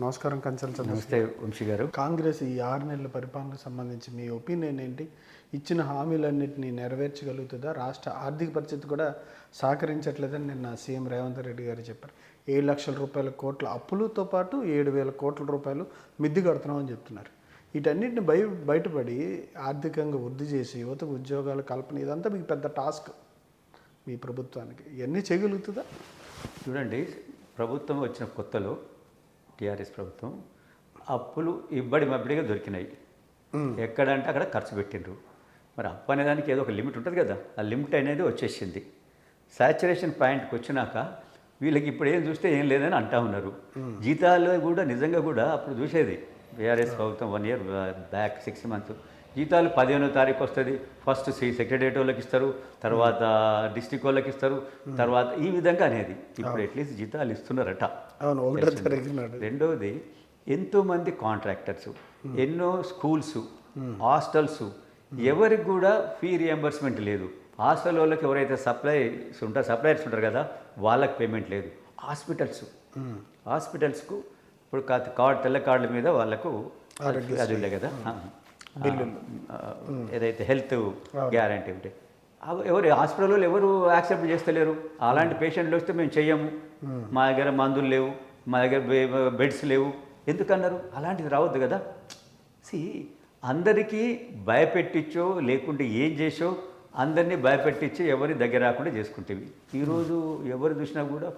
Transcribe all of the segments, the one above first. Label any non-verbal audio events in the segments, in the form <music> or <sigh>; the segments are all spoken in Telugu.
నమస్కారం కంచల్ చంద్ర నమస్తే వంశీ గారు. కాంగ్రెస్ ఈ ఆరు నెలల పరిపాలనకు సంబంధించి మీ ఒపీనియన్ ఏంటి? ఇచ్చిన హామీలన్నింటినీ నెరవేర్చగలుగుతుందా? రాష్ట్ర ఆర్థిక పరిస్థితి కూడా సహకరించట్లేదని నిన్న సీఎం రేవంత్ రెడ్డి గారు చెప్పారు. ఏడు లక్షల రూపాయల కోట్ల అప్పులతో పాటు ఏడు వేల కోట్ల రూపాయలు మిద్ది కడుతున్నామని చెప్తున్నారు. వీటన్నిటిని బయ బయటపడి ఆర్థికంగా వృద్ధి చేసి యువతకు ఉద్యోగాల కల్పన ఇదంతా మీకు పెద్ద టాస్క్ మీ ప్రభుత్వానికి. ఇవన్నీ చేయగలుగుతుందా? చూడండి ప్రభుత్వం వచ్చిన కొత్తలో టీఆర్ఎస్ ప్రభుత్వం అప్పులు ఇబ్బడి మబ్బడిగా దొరికినాయి. ఎక్కడంటే అక్కడ ఖర్చు పెట్టిండ్రు. మరి అప్పు అనేదానికి ఏదో ఒక లిమిట్ ఉంటుంది కదా ఆ లిమిట్ అనేది వచ్చేసింది. సాచురేషన్ పాయింట్కి వచ్చినాక వీళ్ళకి ఇప్పుడు ఏం చూస్తే ఏం లేదని అంటా ఉన్నారు. జీతాలు కూడా నిజంగా కూడా అప్పుడు చూసేది. బీఆర్ఎస్ ప్రభుత్వం one year back six months జీతాలు పదిహేనో తారీఖు వస్తుంది. ఫస్ట్ సి సెక్రటరియట్ వాళ్ళకి ఇస్తారు తర్వాత డిస్టిక్ వాళ్ళకి ఇస్తారు తర్వాత ఈ విధంగా అనేది. ఇప్పుడు అట్లీస్ట్ జీతాలు ఇస్తున్నారట. రెండవది ఎంతోమంది కాంట్రాక్టర్స్ ఎన్నో స్కూల్స్ హాస్టల్స్ ఎవరికి కూడా ఫీ రియంబర్స్మెంట్ లేదు. హాస్టల్ వాళ్ళకి ఎవరైతే సప్లైస్ ఉంటారు సప్లయర్స్ ఉంటారు కదా వాళ్ళకి పేమెంట్ లేదు. హాస్పిటల్స్ హాస్పిటల్స్కు ఇప్పుడు కా- కార్డ్ తెల్ల కార్డుల మీద వాళ్ళకు అది ఉండే కదా. ఏదైతే హెల్త్ గ్యారంటీ ఉంటే. ఎవరు హాస్పిటల్లో ఎవరు యాక్సెప్ట్ చేస్తలేరు. అలాంటి పేషెంట్లు వస్తే మేము చెయ్యము. మా దగ్గర మందులు లేవు మా దగ్గర బెడ్స్ లేవు. ఎందుకన్నారు? అలాంటిది రావద్దు కదా. సి అందరికీ భయపెట్టించో లేకుంటే ఏం చేసో అందరినీ భయపెట్టించి ఎవరి దగ్గర రాకుండా చేసుకుంటేవి. ఈరోజు ఎవరు చూసినా కూడా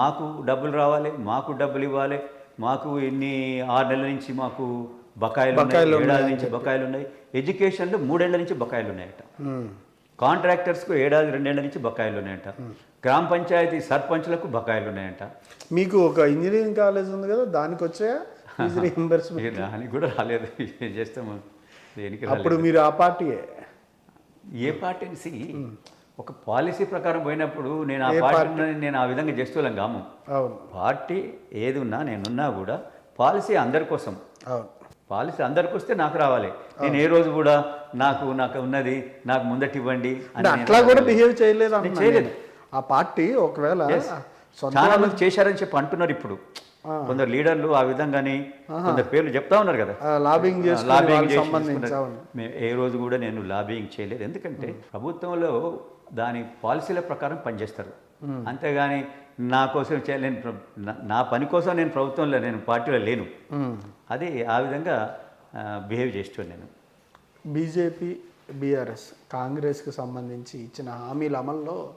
మాకు డబ్బులు రావాలి మాకు డబ్బులు ఇవ్వాలి మాకు ఎన్ని ఆరు నెలల నుంచి మాకు బకాయిలు ఉన్నాయి ఏడాది నుంచి బకాయిలు ఉన్నాయి ఎడ్యుకేషన్లో మూడేళ్ళ నుంచి బకాయిలు ఉన్నాయట కాంట్రాక్టర్స్కు ఏడాది రెండేళ్ళ నుంచి బకాయిలు ఉన్నాయంట గ్రామ పంచాయతీ సర్పంచ్లకు బకాయిలు ఉన్నాయంట మీకు ఒక ఇంజనీరింగ్ కాలేజ్ ఉంది కదా దానికి వచ్చాయా? <laughs> దానికి కూడా రాలేదు. ఏం చేస్తాము దేనికి అప్పుడు మీరు ఆ పార్టీయే? ఏ పార్టీని? సి ఒక పాలసీ ప్రకారం పోయినప్పుడు నేను ఆ పార్టీని నేను ఆ విధంగా చేస్తూలం కాము. పార్టీ ఏది ఉన్నా నేనున్నా కూడా పాలసీ అందరి కోసం. పాలసీ అందరికి వస్తే నాకు రావాలి. నేను ఏ రోజు కూడా నాకు నాకు ఉన్నది నాకు ముందటి ఇవ్వండి అట్లా కూడా బిహేవ్ చేయలేదు చేయలేదు. ఆ పార్టీ ఒకవేళ చాలా మంది చేశారని చెప్పి అంటున్నారు ఇప్పుడు. కొందరు లీడర్లు ఆ విధంగానే కొందరు పేర్లు చెప్తా ఉన్నారు కదా. లాబింగ్ లాబింగ్ ఏ రోజు కూడా నేను లాబింగ్ చేయలేదు. ఎందుకంటే ప్రభుత్వంలో దాని పాలసీల ప్రకారం పనిచేస్తారు. అంతేగాని నా కోసం ప్ర- నా- పని కోసం నేను ప్రభుత్వంలో నేను పార్టీలో లేను. అది ఆ విధంగా బిహేవ్ చేస్తాను నేను. బీజేపీ బీఆర్ఎస్ కాంగ్రెస్కి సంబంధించి ఇచ్చిన హామీల అమల్లో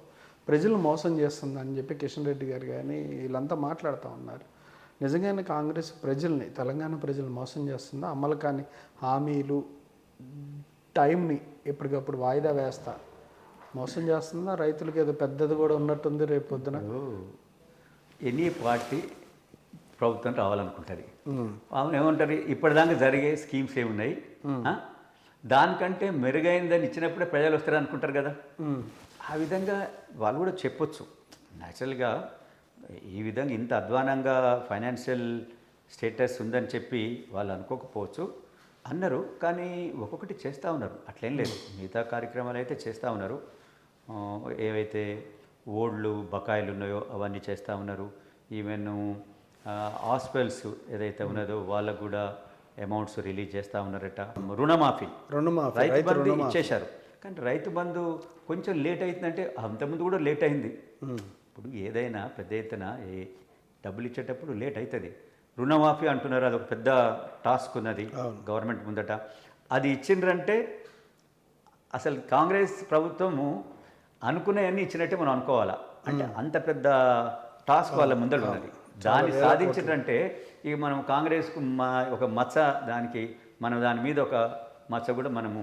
ప్రజలు మోసం చేస్తుందని చెప్పి కిషన్ రెడ్డి గారు కానీ వీళ్ళంతా మాట్లాడుతూ ఉన్నారు. నిజంగానే కాంగ్రెస్ ప్రజల్ని తెలంగాణ ప్రజలు మోసం చేస్తుందా? అమలు కాని హామీలు టైంని ఎప్పటికప్పుడు వాయిదా వేస్తా మోసం చేస్తుందా రైతులకి ఏదో పెద్దది కూడా ఉన్నట్టుంది రేపు పొద్దున. ఎనీ పార్టీ ప్రభుత్వం రావాలనుకుంటుంది. అవును ఏమంటారు? ఇప్పటిదాకా జరిగే స్కీమ్స్ ఏమున్నాయి? దానికంటే మెరుగైందని ఇచ్చినప్పుడే ప్రజలు వస్తారు అనుకుంటారు కదా. ఆ విధంగా వాళ్ళు కూడా చెప్పొచ్చు. న్యాచురల్గా ఈ విధంగా ఇంత అధ్వానంగా ఫైనాన్షియల్ స్టేటస్ ఉందని చెప్పి వాళ్ళు అనుకోకపోవచ్చు. అన్నారు కానీ ఒక్కొక్కటి చేస్తూ ఉన్నారు. అట్లేం లేదు. మిగతా కార్యక్రమాలు అయితే చేస్తూ ఉన్నారు. ఏవైతే ఓడ్లు బకాయిలు ఉన్నాయో అవన్నీ చేస్తూ ఉన్నారు. ఈవెన్ హాస్పిటల్స్ ఏదైతే ఉన్నదో వాళ్ళకు కూడా అమౌంట్స్ రిలీజ్ చేస్తూ ఉన్నారట. రుణమాఫీ. రుణమాఫీ రైతు బంధు ఇచ్చేశారు. కానీ రైతు బంధు కొంచెం లేట్ అవుతుందంటే అంతకుముందు కూడా లేట్ అయింది. ఇప్పుడు ఏదైనా పెద్ద ఎత్తున ఏ డబ్బులు ఇచ్చేటప్పుడు లేట్ అవుతుంది. రుణమాఫీ అంటున్నారు అది ఒక పెద్ద టాస్క్ ఉన్నది గవర్నమెంట్ ముందట. అది ఇచ్చిండ్రంటే అసలు కాంగ్రెస్ ప్రభుత్వము అనుకునేవన్నీ ఇచ్చినట్టే మనం అనుకోవాలా? అంటే అంత పెద్ద టాస్క్ వాళ్ళ ముందర ఉన్నది. దాన్ని సాధించడంటే ఇక మనం కాంగ్రెస్కు మా ఒక మచ్చ దానికి మనం దాని మీద ఒక మచ్చ కూడా మనము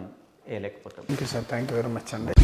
వేయలేకపోతాం. Thank you sir thank you very much అండి.